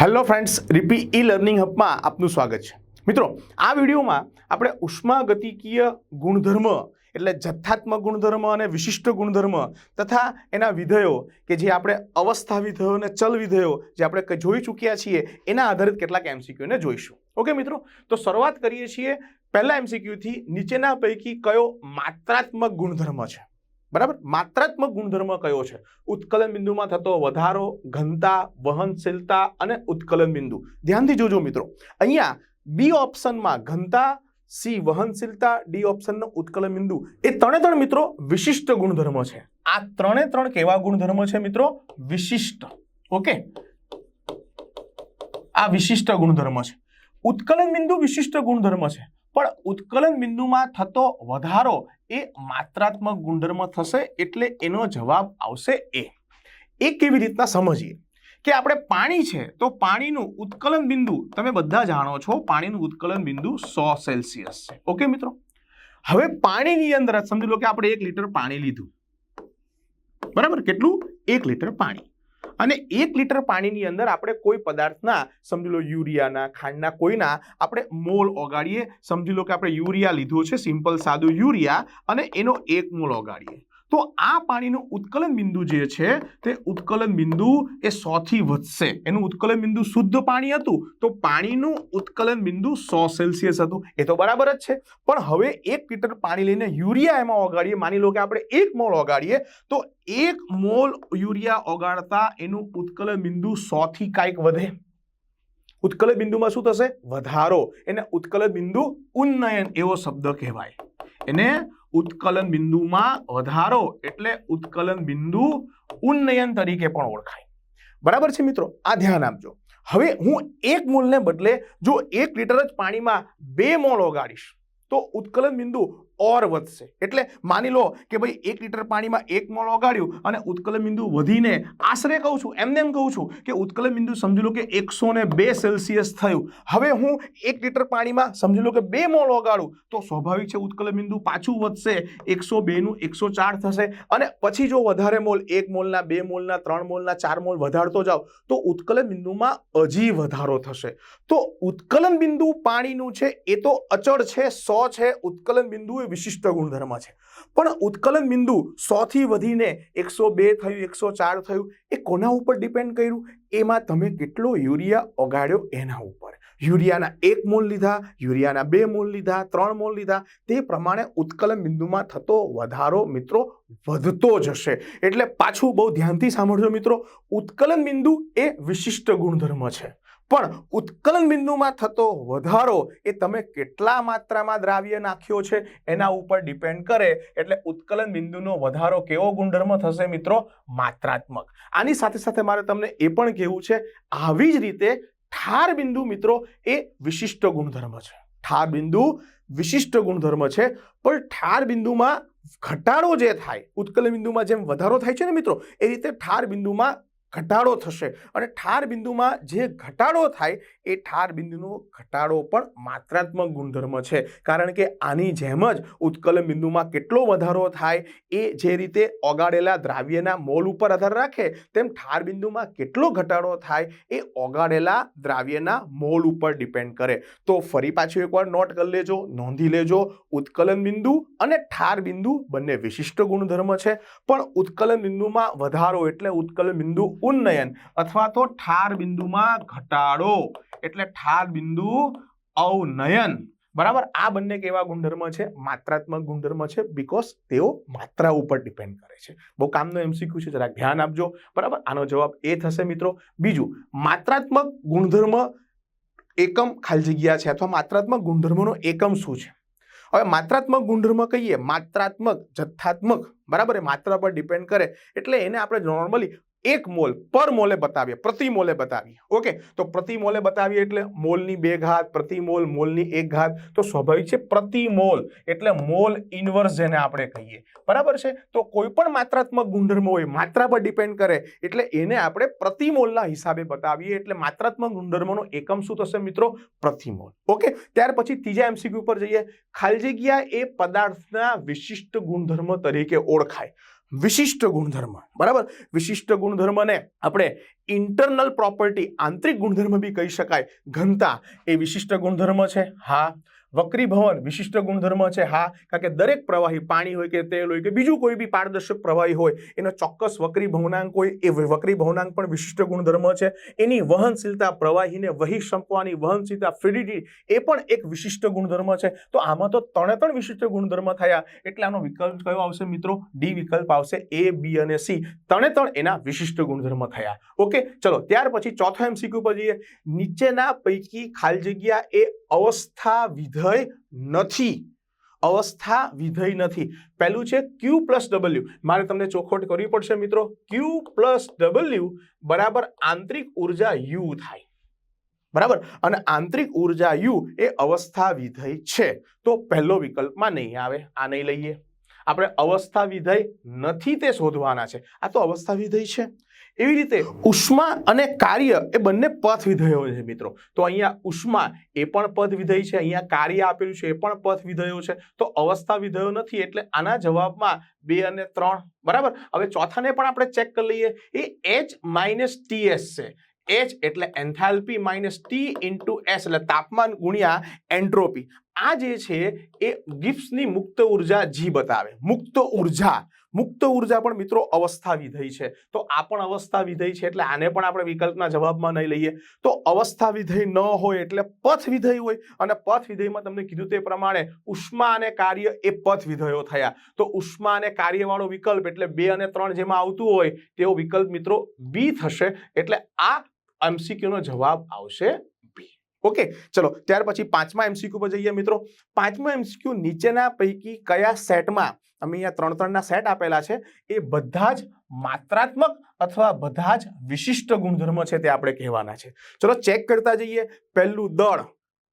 Hello friends રીપી ઈ learning હબમાં આપનું સ્વાગત છે. મિત્રો, આ વિડીયોમાં આપણે ઉષ્માગતિકીય ગુણધર્મ એટલે જથ્થાત્મક ગુણધર્મ અને વિશિષ્ટ ગુણધર્મ તથા એના વિધેયો કે જે આપણે અવસ્થા વિધેયો અને ચલ વિધેયો જે આપણે જોઈ ચૂક્યા છીએ, એના આધારિત કેટલાક એમસીક્યુને જોઈશું. ઓકે મિત્રો, તો શરૂઆત કરીએ છીએ પહેલા એમસીક્યુથી નીચેના પૈકી કયો માત્રાત્મક ગુણધર્મ છે? બરાબર? માત્રાત્મક ગુણધર્મ કયો છે? ઉત્કલન બિંદુમાં થતો વધારો, ઘનતા, વહનશીલતા અને ઉત્કલન બિંદુ. ધ્યાનથી જોજો મિત્રો. અહીંયા બી ઓપ્શનમાં ઘનતા સી વહનશીલતા ડી ઓપ્શનનો ઉત્કલન બિંદુ. એ ત્રણે ત્રણ મિત્રો વિશિષ્ટ ગુણધર્મ છે. આ ત્રણે ત્રણ કેવા ગુણધર્મ છે મિત્રો? વિશિષ્ટ. ઓકે? આ વિશિષ્ટ ગુણધર્મ છે. ઉત્કલન બિંદુ વિશિષ્ટ ગુણધર્મ છે. પણ ઉત્કલન બિંદુમાં થતો વધારો એ માત્રાત્મક ગુણધર્મ થશે એટલે એનો જવાબ આવશે એ. એ કેવી રીતના સમજીએ? કે આપણે પાણી છે તો પાણીનું ઉત્કલન બિંદુ તમે બધા જાણો છો પાણીનું ઉત્કલન બિંદુ સો સેલ્સિયસ છે. ઓકે મિત્રો? હવે પાણીની અંદર સમજી લો કે આપણે એક લીટર પાણી લીધું. બરાબર? કેટલું? એક લીટર પાણી. અને એક લીટર પાણીની અંદર આપણે કોઈ પદાર્થના, સમજી લો યુરિયાના, ખાંડના કોઈના, આપણે મોલ ઓગાડીએ સમજી લો કે આપણે યુરિયા લીધું છે, સિમ્પલ સાદું યુરિયા, અને એનો એક મોલ ઓગાડીએ તો આ પાણીનું ઉત્કલન બિંદુ જે છે, તે ઉત્કલન બિંદુ એ સો થી વધશે. એનું ઉત્કલન બિંદુ શુદ્ધ પાણી હતું, તો પાણીનું ઉત્કલન બિંદુ સો સેલ્સિયસ હતું. એ તો બરાબર જ છે. પણ હવે એક લીટર પાણી લઈને યુરિયા એમાં ઓગાડીએ માની લો કે આપણે એક મોલ ઓગાડીએ તો એક મોલ યુરિયા ઓગાડતા એનું ઉત્કલન બિંદુ સો થી કાંઈક વધે. ઉત્કલન બિંદુમાં શું થશે? વધારો. એને ઉત્કલન બિંદુ ઉન્નયન એવો શબ્દ કહેવાય. એને ઉત્કલન બિંદુમાં વધારો એટલે ઉત્કલન બિંદુ ઉન્નયન તરીકે પણ ઓળખાય. બરાબર છે મિત્રો? આ ધ્યાન આપજો. હવે હું એક મોલને બદલે જો એક લીટર જ પાણીમાં બે મોલ ઓગાડીશ તો ઉત્કલન બિંદુ ઓર વધશે. એટલે માની લો કે ભાઈ એક લીટર પાણીમાં એક મોલ ઓગાડ્યું અને ઉત્કલન બિંદુ વધીને આશરે કહું છું, એમને એમ કહું છું કે ઉત્કલન બિંદુ સમજી લો કે એકસો ને બે સેલ્સિયસ થયું. હવે હું એક લીટર પાણીમાં સમજી લો કે બે મોલ ઓગાડું તો સ્વાભાવિક છે ઉત્કલન બિંદુ પાછું વધશે, એકસો બેનું એકસો ચાર થશે અને પછી જો વધારે મોલ, એક મોલના, બે મોલના, ત્રણ મોલના, ચાર મોલ વધારતો જાઓ, તો ઉત્કલન બિંદુમાં હજી વધારો થશે. તો ઉત્કલન બિંદુ પાણીનું છે, એ તો અચળ છે, સો છે, ઉત્કલન બિંદુ વિશિષ્ટ ગુણધર્મ છે. પણ ઉત્કલન બિંદુ સોથી વધીને એકસો બે થયું, એકસો ચાર થયું, એ કોના ઉપર ડિપેન્ડ કર્યું? એમાં તમે કેટલો યુરિયા ઓગાડ્યો એના ઉપર? યુરિયાના એક મોલ લીધા, યુરિયાના બે મોલ લીધા, ત્રણ મોલ લીધા, તે પ્રમાણે ઉત્કલન બિંદુમાં થતો વધારો મિત્રો વધતો જશે. એટલે પાછું બહુ ધ્યાનથી સાંભળજો મિત્રો, ઉત્કલન બિંદુ એ વિશિષ્ટ ગુણધર્મ છે. પણ ઉત્કલન બિંદુમાં થતો વધારો એ તમે કેટલા માત્રામાં દ્રાવ્ય નાખ્યો છે એના ઉપર ડિપેન્ડ કરે. એટલે ઉત્કલન બિંદુનો વધારો કેવો ગુણધર્મ થશે મિત્રો? માત્રાત્મક. આની સાથે સાથે મારે તમને એ પણ કહેવું છે, આવી જ રીતે ઠાર બિંદુ મિત્રો એ વિશિષ્ટ ગુણધર્મ છે. ઠાર બિંદુ વિશિષ્ટ ગુણધર્મ છે, પણ ઠાર બિંદુમાં ઘટાડો જે થાય, ઉત્કલન બિંદુમાં જેમ વધારો થાય છે ને મિત્રો, એ રીતે ઠાર બિંદુમાં ઘટાડો થશે. અને ઠાર બિંદુમાં જે ઘટાડો થાય, એ ઠાર બિંદુનો ઘટાડો પણ માત્રાત્મક ગુણધર્મ છે. કારણ કે આની જેમ જ ઉત્કલન બિંદુમાં કેટલો વધારો થાય, એ જે રીતે ઓગાડેલા દ્રાવ્યના મોલ ઉપર આધાર રાખે, તેમ ઠાર બિંદુમાં કેટલો ઘટાડો થાય, એ ઓગાડેલા દ્રાવ્યના મોલ ઉપર ડિપેન્ડ કરે. તો ફરી પાછું એકવાર નોટ કરી લેજો, નોંધી લેજો, ઉત્કલન બિંદુ અને ઠાર બિંદુ બંને વિશિષ્ટ ગુણધર્મ છે. પણ ઉત્કલન બિંદુમાં વધારો એટલે ઉત્કલન બિંદુ ઉન્નયન અથવા તો ઠાર બિંદુમાં ઘટાડો. એટલે ઠાર બિંદુ અવનયન. બરાબર? આ બંને કેવા ગુણધર્મ છે? માત્રાત્મક ગુણધર્મ છે બીકોઝ તેઓ માત્રા ઉપર ડિપેન્ડ કરે છે. બહુ કામનો એમસીક્યુ છે, જરાક ધ્યાન આપજો. બરાબર? આનો જવાબ એ થશે મિત્રો. બીજું, માત્રાત્મક ગુણધર્મ એકમ ખાલી જગ્યા છે અથવા માત્રાત્મક ગુણધર્મનો એકમ શું છે? હવે માત્રાત્મક ગુણધર્મ કહીએ, માત્રાત્મક, જથ્થાત્મક બરાબર એ માત્રા પર ડિપેન્ડ કરે એટલે એને આપણે નોર્મલી એક મોલ પર મોલે બતાવીએ, પ્રતિ મોલે બતાવીએ. ઓકે તો પ્રતિ મોલે બતાવીએ એટલે મોલની બે ઘાત, પ્રતિ મોલ મોલની એક ઘાત. તો સ્વાભાવિક છે પ્રતિ મોલ એટલે મોલ ઇન્વર્સ જેને આપણે કહીએ. બરાબર છે? તો કોઈ પણ માત્રાત્મક ગુણધર્મ હોય, માત્રા પર ડિપેન્ડ કરે એટલે એને આપણે પ્રતિ મોલના હિસાબે બતાવીએ એટલે માત્રાત્મક ગુણધર્મનો એકમ શું થશે મિત્રો? પ્રતિ મોલ ઓકે ત્યાર પછી ત્રીજા એમસીક્યુ પર જઈએ. ખાલી જગ્યા એ પદાર્થના વિશિષ્ટ ગુણધર્મ તરીકે ઓળખાય. વિશિષ્ટ ગુણધર્મ, બરાબર? વિશિષ્ટ ગુણધર્મને આપણે ઇન્ટરનલ પ્રોપર્ટી આંતરિક ગુણધર્મ બી કહી શકાય. ઘનતા એ વિશિષ્ટ ગુણધર્મ છે? હા. વક્રીભવન વિશિષ્ટ ગુણધર્મ છે. હા, કારણ કે દરેક પ્રવાહી પાણી હોય કે તેલ હોય કે બીજું કોઈ બી પારદર્શક પ્રવાહી હોય, એનો ચોક્કસ વક્રી ભવનાંક હોય, એ વક્રી ભવનાંક પણ વિશિષ્ટ ગુણધર્મ છે. એની વહનશીલતા પ્રવાહીને વહી સંપવાની વહનશીલતા ફ્લુડિટી એ પણ એક વિશિષ્ટ ગુણધર્મ છે. તો આમાં તો ત્રણે ત્રણ વિશિષ્ટ ગુણધર્મ થયા. એટલે આનો વિકલ્પ કયો આવશે મિત્રો? ડી વિકલ્પ આવશે એ બી અને સી ત્રણે ત્રણ એના વિશિષ્ટ ગુણધર્મ થયા. ઓકે, ચલો, ત્યાર પછી ચોથો એમસીક્યુ પર જઈએ. નીચેના પૈકી ખાલી જગ્યા એ અવસ્થા વિધેય નથી. અવસ્થા વિધેય નથી. પહેલું છે ક્યુ પ્લસ ડબલ્યુ મારે તમને ચોખવટ કરવી પડશે મિત્રો. ક્યુ પ્લસ ડબલ્યુ બરાબર આંતરિક ઊર્જા યુ થાય. બરાબર? અને આંતરિક ઊર્જા યુ એ અવસ્થા વિધેય છે. તો પહેલો વિકલ્પમાં નહીં આવે. આ નહીં લઈએ. આપણે અવસ્થા વિધેય નથી તે શોધવાના છે. આ તો અવસ્થા વિધેય છે. એવી રીતે ઉષ્મા અને કાર્ય એ બંને પથ વિધેયો છે મિત્રો. તો અહીંયા ઉષ્મા એ પણ પદ વિધેય છે, અહીંયા કાર્ય આપેલું છે એ પણ પથ વિધેયો છે. તો અવસ્થા વિધેયો નથી એટલે આના જવાબમાં બે અને ત્રણ, બરાબર? હવે ચોથાને પણ આપણે ચેક કરી લઈએ. એ એચ માઇનસ ટીએસ છે. એચ એટલે enthalpy minus T into S એટલે તાપમાન ગુણ્યા એન્ટ્રોપી. આ જે છે, એ ગિફ્ટની મુક્ત ઊર્જા જી બતાવે. મુક્ત ઊર્જા. મુક્ત ઊર્જા પણ મિત્રો અવસ્થા વિધેય છે. તો આ પણ અવસ્થા વિધેય છે એટલે આને પણ આપણે વિકલ્પના જવાબમાં નહીં લઈએ. તો અવસ્થા વિધેય ન હોય એટલે પથ વિધેય હોય અને પથ વિધેયમાં તમને કીધું તે પ્રમાણે ઉષ્મા અને કાર્ય એ પથ વિધેયો થયા. તો ઉષ્મા અને કાર્યવાળો વિકલ્પ એટલે બે અને ત્રણ જેમાં આવતું હોય તેવો વિકલ્પ મિત્રો બી થશે. એટલે આ એમસીક્યુનો જવાબ આવશે ઓકે ચલો, ત્યાર પછી પાંચમા એમસીક્યુ પર જઈએ મિત્રો. પાંચમા એમસીક્યુ નીચેના પૈકી કયા સેટમાં, અમે અહીંયા ત્રણ ત્રણના સેટ આપેલા છે, એ બધા જ માત્રાત્મક અથવા બધા જ વિશિષ્ટ ગુણધર્મ છે તે આપણે કહેવાના છે. ચલો ચેક કરતા જઈએ. પહેલું દળ,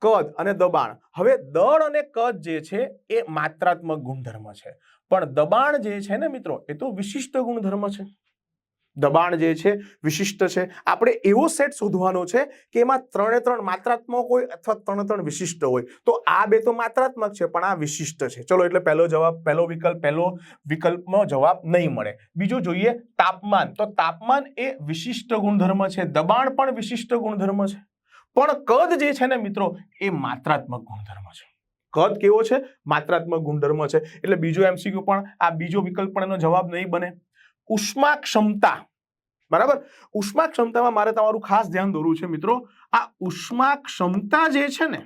કદ અને દબાણ. હવે દળ અને કદ જે છે એ માત્રાત્મક ગુણધર્મ છે. પણ દબાણ જે છે ને મિત્રો, એ તો વિશિષ્ટ ગુણધર્મ છે. દબાણ જે છે, વિશિષ્ટ છે. આપણે એવો સેટ શોધવાનો છે કે એમાં ત્રણે ત્રણ માત્રાત્મક હોય અથવા ત્રણે ત્રણ વિશિષ્ટ હોય. તો આ બે તો માત્રાત્મક છે, પણ આ વિશિષ્ટ છે. ચલો એટલે પહેલો જવાબ, પહેલો વિકલ્પ, પહેલો વિકલ્પનો જવાબ નહીં મળે. બીજું જોઈએ તાપમાન. તો તાપમાન એ વિશિષ્ટ ગુણધર્મ છે. દબાણ પણ વિશિષ્ટ ગુણધર્મ છે. પણ કદ જે છે ને મિત્રો, એ માત્રાત્મક ગુણધર્મ છે. કદ કેવો છે? માત્રાત્મક ગુણધર્મ છે. એટલે બીજો એમસીક્યુ પણ, આ બીજો વિકલ્પ પણ એનો જવાબ નહીં બને. ઉષ્મા ક્ષમતા બરાબર? ઉષ્મા ક્ષમતામાં મારે તમારું ખાસ ધ્યાન દોરવું છે મિત્રો. આ ઉષ્મા ક્ષમતા જે છે ને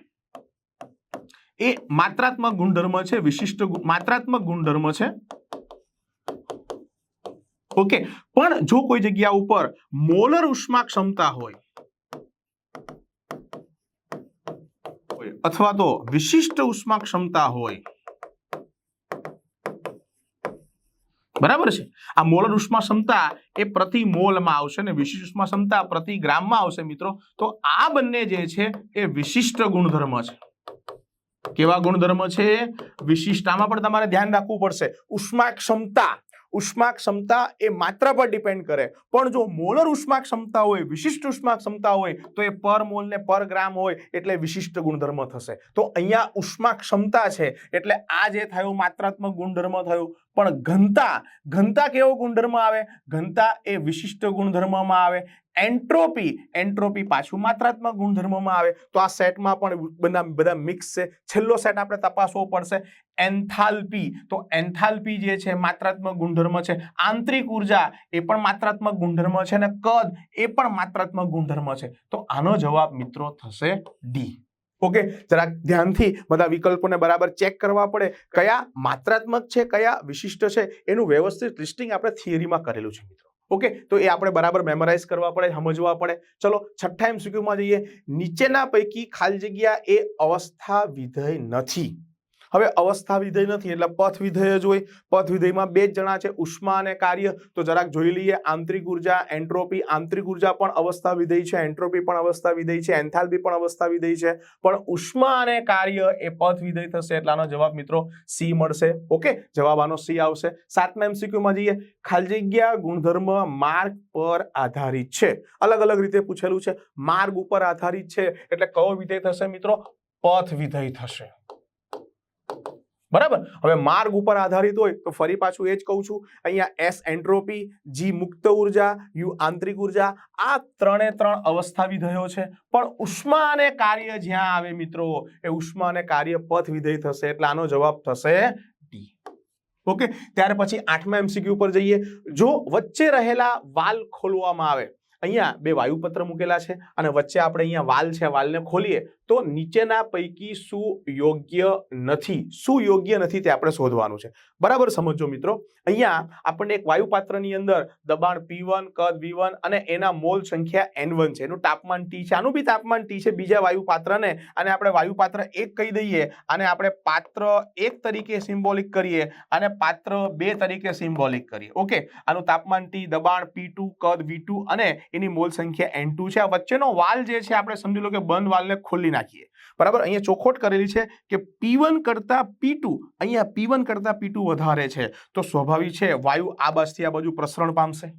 એ માત્રાત્મક ગુણધર્મ છે વિશિષ્ટ માત્રાત્મક ગુણધર્મ છે. ઓકે પણ જો કોઈ જગ્યા ઉપર મોલર ઉષ્મા ક્ષમતા હોય, અથવા તો વિશિષ્ટ ઉષ્મા ક્ષમતા હોય બરાબર છે? આ મોલર ઉષ્મા ક્ષમતા એ પ્રતિ મોલમાં આવશે અને વિશિષ્ટ ઉષ્મા ક્ષમતા પ્રતિ ગ્રામમાં આવશે મિત્રો. તો આ બંને જે છે એ વિશિષ્ટ ગુણધર્મ છે. કેવા ગુણધર્મ છે? વિશિષ્ટ. આમાં પણ તમારે ધ્યાન રાખવું પડશે. ઉષ્મા ક્ષમતા ઉષ્મા ક્ષમતા એ માત્રા પર ડિપેન્ડ કરે. પણ જો મોલર ઉષ્મા ક્ષમતા હોય, વિશિષ્ટ ઉષ્મા ક્ષમતા હોય, તો એ પર મોલ ને પર ગ્રામ હોય એટલે વિશિષ્ટ ગુણધર્મ થશે. તો અહીંયા ઉષ્મા ક્ષમતા છે, એટલે આ જે થયું માત્રાત્મક ગુણધર્મ થયું. પણ ઘનતા ઘનતા કેવો ગુણધર્મ આવે? ઘનતા એ વિશિષ્ટ ગુણધર્મમાં આવે. એન્ટ્રોપી એન્ટ્રોપી પાછું માત્રાત્મક ગુણધર્મમાં આવે. તો આ સેટમાં પણ બધા બધા મિક્સ છે. છેલ્લો સેટ આપણે તપાસવો પડશે. એન્થાલ્પી. તો એન્થાલ્પી જે છે, માત્રાત્મક ગુણધર્મ છે. આંતરિક ઊર્જા એ પણ માત્રાત્મક ગુણધર્મ છે અને કદ એ પણ માત્રાત્મક ગુણધર્મ છે. તો આનો જવાબ મિત્રો થશે ડી ઓકે જરાક ધ્યાનથી બધા વિકલ્પોને બરાબર ચેક કરવા પડે. કયા માત્રાત્મક છે, કયા વિશિષ્ટ છે, એનું વ્યવસ્થિત લિસ્ટિંગ આપણે થિયરીમાં કરેલું છે મિત્રો. ઓકે? તો એ આપણે બરાબર મેમરાઇઝ કરવા પડે, સમજવા પડે. ચલો, છઠ્ઠા એમસીક્યુમાં જઈએ. નીચેના પૈકી ખાલી જગ્યા એ અવસ્થા વિધેય નથી. હવે અવસ્થા વિધેય નથી, એટલે પથ વિધેય જ હોય. પથ વિધેયમાં બે જ જણા છે, ઉષ્મા અને કાર્ય. તો જરાક જોઈ લઈએ, આંતરિક ઊર્જા, એન્ટ્રોપી. આંતરિક ઊર્જા પણ અવસ્થા વિધેય છે, એન્ટ્રોપી પણ અવસ્થા વિધેય છે, એન્થાલ્પી પણ અવસ્થા વિધેય છે. પણ ઉષ્મા અને કાર્ય એ પથ વિધેય થશે, એટલે આનો જવાબ મિત્રો સી મળશે. ઓકે? જવાબ આનો સી આવશે. સાતમા એમસીક્યુમાં જઈએ. ખાલી જગ્યા ગુણધર્મ માર્ગ પર આધારિત છે. અલગ અલગ રીતે પૂછેલું છે. માર્ગ ઉપર આધારિત છે. એટલે કયો વિધેય થશે મિત્રો? પથ વિધેય થશે. બરાબર? હવે માર્ગ ઉપર આધારિત હોય તો ફરી પાછું એ જ કહું છું. અહીંયા એસ એન્ટ્રોપી જી મુક્ત ઊર્જા યુ આંતરિક ઊર્જા, આ ત્રણે ત્રણ અવસ્થા વિધેયો છે. પણ ઉષ્મા અને કાર્ય જ્યાં આવે મિત્રો, એ ઉષ્મા અને કાર્ય પથ વિધેય થશે. એટલે આનો જવાબ થશે ડી ઓકે? ત્યાર પછી આઠમા એમસીક્યુ ઉપર જઈએ. જો વચ્ચે રહેલા વાલ ખોલવામાં આવે, અહીંયા બે વાયુપત્ર મૂકેલા છે અને વચ્ચે આપણે અહીંયા વાલ છે, વાલને ખોલીએ તો નીચેના પૈકી શું યોગ્ય નથી? શું યોગ્ય નથી તે આપણે શોધવાનું છે. બરાબર સમજો મિત્રો. અહીંયા આપણને એક વાયુપાત્રની અંદર દબાણ પી વન કદ વી વન અને એના મોલ સંખ્યા એન વન છે. એનું તાપમાન ટી છે. આનું બી તાપમાન ટી છે બીજા વાયુપાત્રને. અને આપણે વાયુપાત્ર એક કહી દઈએ અને આપણે પાત્ર એક તરીકે સિમ્બોલિક કરીએ અને પાત્ર બે તરીકે સિમ્બોલિક કરીએ. ઓકે આનું તાપમાન ટી દબાણ પી ટુ કદ વી ટુ અને એની મોલ સંખ્યા એન ટુ છે. આ વચ્ચેનો વાલ જે છે, આપણે સમજી લો કે બંધ વાલને ખોલી નાખીએ. બરાબર? અહીંયા ચોખોટ કરેલી છે કે પી વન કરતા પી ટુ અહીંયા પી વન કરતા પી ટુ વધારે છે. તો સ્વાભાવિક છે, વાયુ આ બાજુથી આ બાજુ પ્રસરણ પામશે.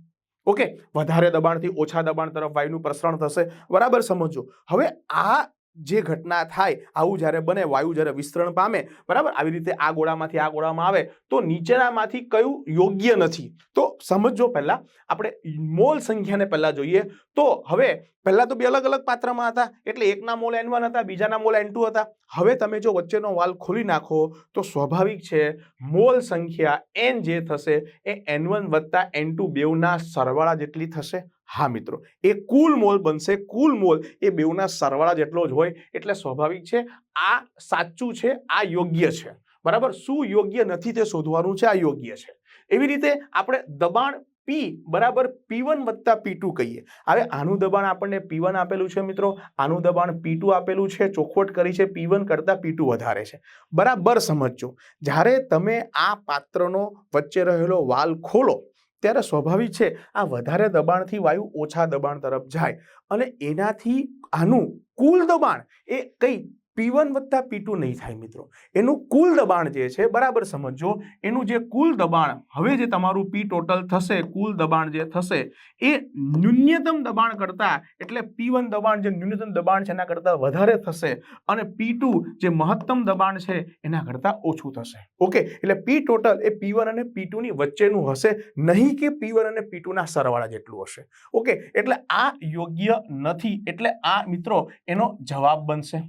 ઓકે? વધારે દબાણથી ઓછા દબાણ તરફ વાયુનું પ્રસરણ થશે. બરાબર? સમજો હવે આ જે ઘટના થાય, આવું જ્યારે બને, વાયુ જ્યારે વિસ્તરણ પામે, બરાબર? આવી રીતે આ ગોળામાંથી આ ગોળામાં આવે, તો નીચેનામાંથી કયું યોગ્ય નથી? તો સમજો પહેલા, આપણે મોલ સંખ્યાને પહેલા જોઈએ. તો હવે, પહેલા તો બે અલગ અલગ પાત્રમાં હતા, એટલે એકના મોલ એન વન હતા, બીજાના મોલ એન ટુ હતા. હવે તમે જો વચ્ચેનો વાલ ખોલી નાખો, તો સ્વાભાવિક છે, મોલ સંખ્યા એન જે થશે, એ એન વન વત્તા એન ટુ બેવના સરવાળા જેટલી થશે. હા, મિત્રો. એ કુલ મોલ બનશે. કુલ મોલ એ બેઉના સરવાળા જેટલો જ હોય એટલે સ્વાભાવિક છે, આ સાચું છે, આ યોગ્ય છે. બરાબર? શું યોગ્ય નથી તે શોધવાનું છે, આ યોગ્ય છે. એવી રીતે આપણે દબાણ પી બરાબર પી વન વત્તા પી ટુ કહીએ. હવે આનું દબાણ આપણને પી આપેલું છે, મિત્રો. આનું દબાણ પી આપેલું છે, ચોખવટ કરી છે પી કરતાં પી વધારે છે. બરાબર સમજજો. જ્યારે તમે આ પાત્રનો વચ્ચે રહેલો વાલ ખોલો ત્યારે સ્વાભાવિક છે, આ વધારે દબાણથી વાયુ ઓછા દબાણ તરફ જાય. અને એનાથી આનું કુલ દબાણ એ કઈ પી વન વત્તા પી ટુ નહીં થાય મિત્રો. એનું કુલ દબાણ જે છે, બરાબર સમજો એનું જે કુલ દબાણ, હવે જે તમારું પી ટોટલ થશે, કુલ દબાણ જે થશે, એ ન્યૂનતમ દબાણ કરતાં, એટલે પી વન દબાણ જે ન્યૂનતમ દબાણ છે એના કરતાં વધારે થશે અને પી ટુ જે મહત્તમ દબાણ છે એના કરતાં ઓછું થશે. ઓકે? એટલે પી ટોટલ એ પી વન અને પી ટુની વચ્ચેનું હશે, નહીં કે પી વન અને પી ટુના સરવાળા જેટલું હશે. ઓકે? એટલે આ યોગ્ય નથી. એટલે આ મિત્રો, એનો જવાબ બનશે.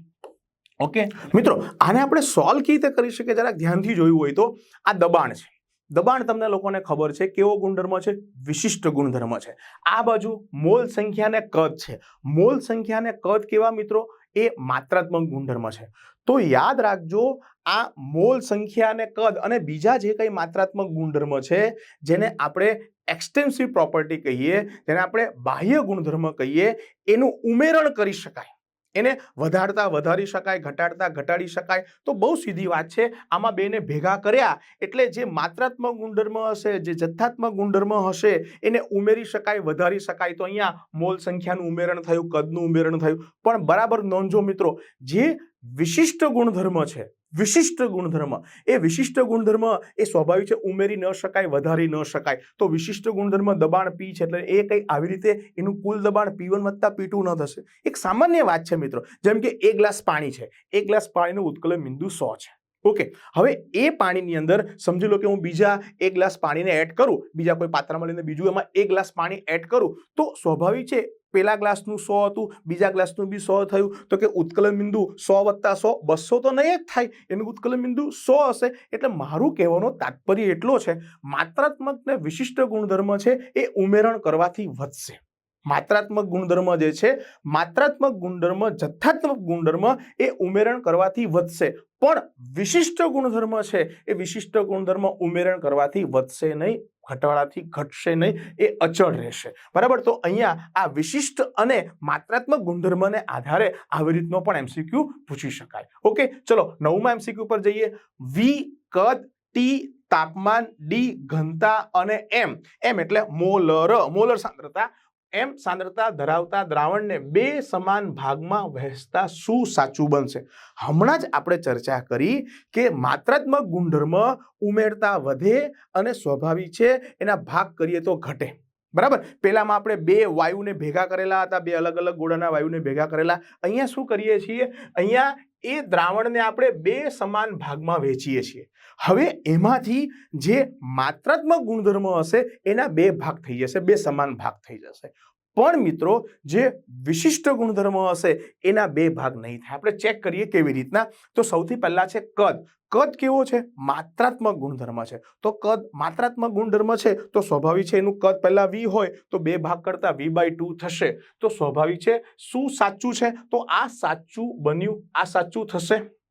ઓકે? મિત્રો, આને આપણે સોલ્વ કેવી રીતે કરી શકીએ? જરાક ધ્યાનથી જોયું હોય તો આ દબાણ છે. દબાણ તમને લોકોને ખબર છે કેવો ગુણધર્મ છે? વિશિષ્ટ ગુણધર્મ છે. આ બાજુ મોલ સંખ્યાને કદ છે. મોલ સંખ્યાને કદ કેવા મિત્રો? એ માત્રાત્મક ગુણધર્મ છે. તો યાદ રાખજો, આ મોલ સંખ્યા અને કદ અને બીજા જે કંઈ માત્રાત્મક ગુણધર્મ છે, જેને આપણે એક્સટેન્સિવ પ્રોપર્ટી કહીએ, જેને આપણે બાહ્ય ગુણધર્મ કહીએ, એનું ઉમેરણ કરી શકાય. એને વધારતા વધારી શકાય, ઘટાડતા ઘટાડી શકાય, તો બહુ સીધી વાત છે. આમાં બેને ભેગા કર્યા એટલે જે માત્રાત્મક ગુણધર્મ હશે, જે જથ્થાત્મક ગુણધર્મ હશે, એને ઉમેરી શકાય, વધારી શકાય. તો અહીંયા મોલ સંખ્યાનું ઉમેરણ થયું, કદનું ઉમેરણ થયું. પણ બરાબર નોંધો મિત્રો, જે વિશિષ્ટ ગુણધર્મ છે. વિશિષ્ટ ગુણધર્મ. એ વિશિષ્ટ ગુણધર્મ એ સ્વાભાવિક છે, ઉમેરી ન શકાય, વધારી ન શકાય. તો વિશિષ્ટ ગુણધર્મ દબાણ પી છે એટલે એ કંઈ આવી રીતે એનું કુલ દબાણ પી વન વત્તા પી ટુ ન થશે. એક સામાન્ય વાત છે મિત્રો, જેમ કે એક ગ્લાસ પાણી છે. એક ગ્લાસ પાણીનું ઉત્કલન બિંદુ સો છે. ઓકે હવે એ પાણીની અંદર સમજી લો કે હું બીજા એક ગ્લાસ પાણીને એડ કરું, બીજા કોઈ પાત્રમાં લઈને બીજું એમાં એક ગ્લાસ પાણી એડ કરું, તો સ્વાભાવિક છે, પેલા ગ્લાસનું સો હતું, બીજા ગ્લાસનું બી સો થયું, તો કે ઉત્કલન બિંદુ સો વત્તા સો, બસો તો નહીં જ થાય, એનું ઉત્કલન બિંદુ સો હશે, એટલે મારું કહેવાનો તાત્પર્ય એટલો છે, માત્રાત્મક ને વિશિષ્ટ ગુણધર્મ છે, એ ઉમેરણ કરવાથી વધશે. માત્રાત્મક ગુણધર્મ જે છે, માત્રાત્મક ગુણધર્મ, જથ્થાત્મક ગુણધર્મ એ ઉમેરણ કરવાથી વધશે. પણ વિશિષ્ટ ગુણધર્મ છે, એ વિશિષ્ટ ગુણધર્મ ઉમેરણ કરવાથી વધશે નહીં, ઘટાડાથી ઘટશે નહીં, એ અચળ રહેશે. બરાબર? તો અહીંયા આ વિશિષ્ટ અને માત્રાત્મક ગુણધર્મને આધારે આવી રીતનો પણ એમસીક્યુ પૂછી શકાય. ઓકે ચલો, નવમાં એમસીક્યુ પર જઈએ. વી કદ ટી તાપમાન ડી ઘનતા અને એમ એમ એટલે મોલર. મોલર સાંદ્રતા એમ સાંદ્રતા ધરાવતા દ્રાવણને બે સમાન ભાગમાં વહેંચતા શું સાચું બનશે? હમણાં જ આપણે ચર્ચા કરી કે માત્રાત્મક ગુણધર્મ ઉમેરતા વધે અને સ્વાભાવિક છે એના ભાગ કરીએ તો ઘટે. બરાબર? પહેલામાં આપણે બે વાયુને ભેગા કરેલા હતા, બે અલગ અલગ ગોળાના વાયુને ભેગા કરેલા. અહીંયા શું કરીએ છીએ? અહીંયા એ દ્રાવણને આપણે બે સમાન ભાગમાં વેચીએ છીએ. હવે એમાંથી જે માત્રાત્મક ગુણધર્મ હશે, એના બે ભાગ થઈ જશે, બે સમાન ભાગ થઈ જશે. પણ મિત્રો, જે વિશિષ્ટ ગુણધર્મો હશે, એના બે ભાગ નહીં થાય. આપણે ચેક કરીએ કેવી રીતના. તો સૌથી પહેલાં છે કદ. કદ કેવો છે? માત્રાત્મક ગુણધર્મ છે. તો કદ માત્રાત્મક ગુણધર્મ છે, તો સ્વાભાવિક છે એનું કદ પહેલાં વી હોય, તો બે ભાગ કરતાં વી બાય ટુ થશે. તો સ્વાભાવિક છે, શું સાચું છે? તો આ સાચું બન્યું, આ સાચું થશે.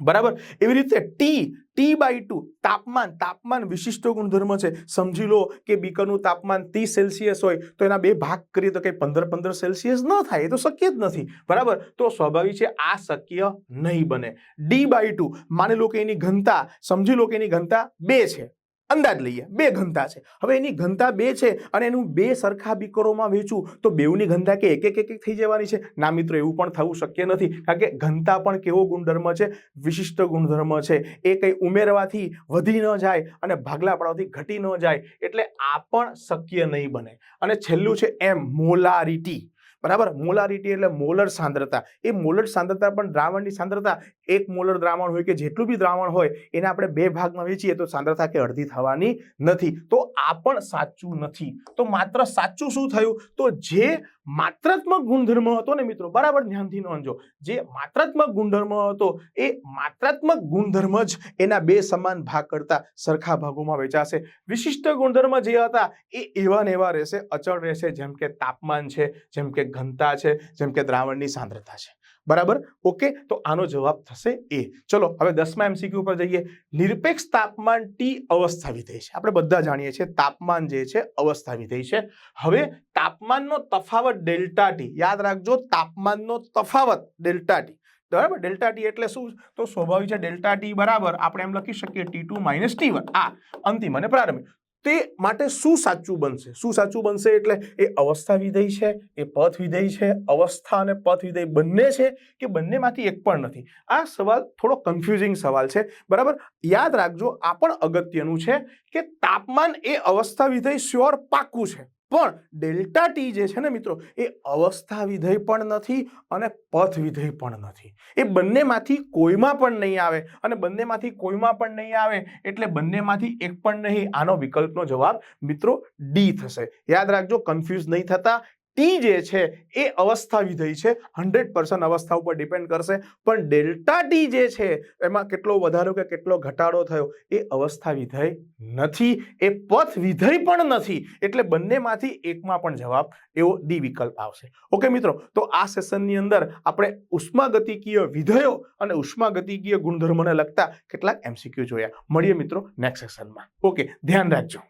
બરાબર? એવી રીતે ટી ટી બાય ટુ તાપમાન તાપમાન વિશિષ્ટ ગુણધર્મ છે. સમજી લો કે બીકરનું તાપમાન ત્રીસ સેલ્સિયસ હોય, તો એના બે ભાગ કરીએ તો કંઈ પંદર પંદર સેલ્સિયસ ન થાય, એ તો શક્ય જ નથી. બરાબર? તો સ્વાભાવિક છે આ શક્ય નહીં બને. ડી બાય ટુ માની લો કે એની ઘનતા, સમજી લો કે એની ઘનતા બે છે. અંદાજ લઈએ. બે ઘનતા છે. હવે એની ઘનતા બે છે અને એનું બે સરખા બીકરોમાં વેચું તો બેઉની ઘનતા કે એક એક એક થઈ જવાની છે. ના મિત્રો, એવું પણ થવું શક્ય નથી. કારણ કે ઘનતા પણ કેવો ગુણધર્મ છે? વિશિષ્ટ ગુણધર્મ છે. એ કંઈ ઉમેરવાથી વધી ન જાય અને ભાગલા પાડવાથી ઘટી ન જાય એટલે આ પણ શક્ય નહીં બને. અને છેલ્લું છે એમ, મોલારિટી. બરાબર? મોલારિટી એટલે મોલર સાંદ્રતા. એ મોલર સાંદ્રતા પણ દ્રાવણની સાંદ્રતા એક મોલર દ્રાવણ હોય કે જેટલું બી દ્રાવણ હોય, એને આપણે બે ભાગમાં વેચીએ તો સાંદ્રતા કે અડધી થવાની નથી. તો આ પણ સાચું નથી. તો માત્ર સાચું શું થયું? તો જે માત્રાત્મક ગુણધર્મ હતો ને મિત્રો, બરાબર ધ્યાનથી નોંધજો. જે માત્રાત્મક ગુણધર્મ હતો, એ માત્રાત્મક ગુણધર્મ જ એના બે સમાન ભાગ કરતા સરખા ભાગોમાં વેચાશે વિશિષ્ટ ગુણધર્મ જે હતા, એ એવા ને એવા રહેશે, અચળ રહેશે, જેમ કે તાપમાન છે, જેમ કે ઘનતા છે, જેમ કે દ્રાવણની સાંદ્રતા છે. બરાબર? ઓકે, તો આનો જવાબ થશે એ. ચલો, હવે દસમા એમસીક્યુ પર જઈએ. નિરપેક્ષ તાપમાન ટી અવસ્થા વિધેય છે. આપણે બધા જાણીએ છીએ તાપમાન જે છે અવસ્થા વિધેય છે. હવે તાપમાનનો તફાવત ડેલ્ટા ટી યાદ રાખજો, તાપમાનનો તફાવત ડેલ્ટા ટી બરાબર? ડેલ્ટા ટી એટલે શું? તો સ્વાભાવિક છે ડેલ્ટા ટી બરાબર, આપણે એમ લખી શકીએ T two minus T one. આ અંતિમ અને પ્રારંભિક. તે માટે શું સાચું બનશે? શું સાચું બનશે એટલે એ અવસ્થા વિધેય છે, એ પથ વિધેય છે, અવસ્થા અને પથ વિધેય બંને છે કે બંનેમાંથી એક પણ નથી? આ સવાલ થોડો કન્ફ્યુઝિંગ સવાલ છે. બરાબર? યાદ રાખજો, આ પણ અગત્યનું છે કે તાપમાન એ અવસ્થા વિધેય શ્યોર પાક્કું છે. પણ ડેલ્ટા ટી જે છે ને મિત્રો, એ અવસ્થા વિધેય પણ નથી અને પથ વિધેય પણ નથી. એ બંનેમાંથી કોઈમાં પણ નહીં આવે અને બંનેમાંથી કોઈમાં પણ નહીં આવે એટલે બંનેમાંથી એક પણ નહીં. આનો વિકલ્પનો જવાબ મિત્રો ડી થશે. યાદ રાખજો કન્ફ્યુઝ નહીં થતા. ટી જે છે, એ અવસ્થા વિધેય છે. હંડ્રેડ પર્સન્ટ અવસ્થા ઉપર ડિપેન્ડ કરશે. પણ ડેલ્ટા ટી જે છે, એમાં કેટલો વધારો કે કેટલો ઘટાડો થયો, એ અવસ્થા વિધેય નથી. એ પથ વિધેય પણ નથી. એટલે બંનેમાંથી એકમાં પણ જવાબ એવો ડી વિકલ્પ આવશે. ઓકે મિત્રો, તો આ સેશનની અંદર આપણે ઉષ્માગતિકીય વિધેયો અને ઉષ્માગતિકીય ગુણધર્મોને લગતા કેટલાક એમસીક્યુ જોયા. મળીએ મિત્રો નેક્સ્ટ સેશનમાં. ઓકે, ધ્યાન રાખજો.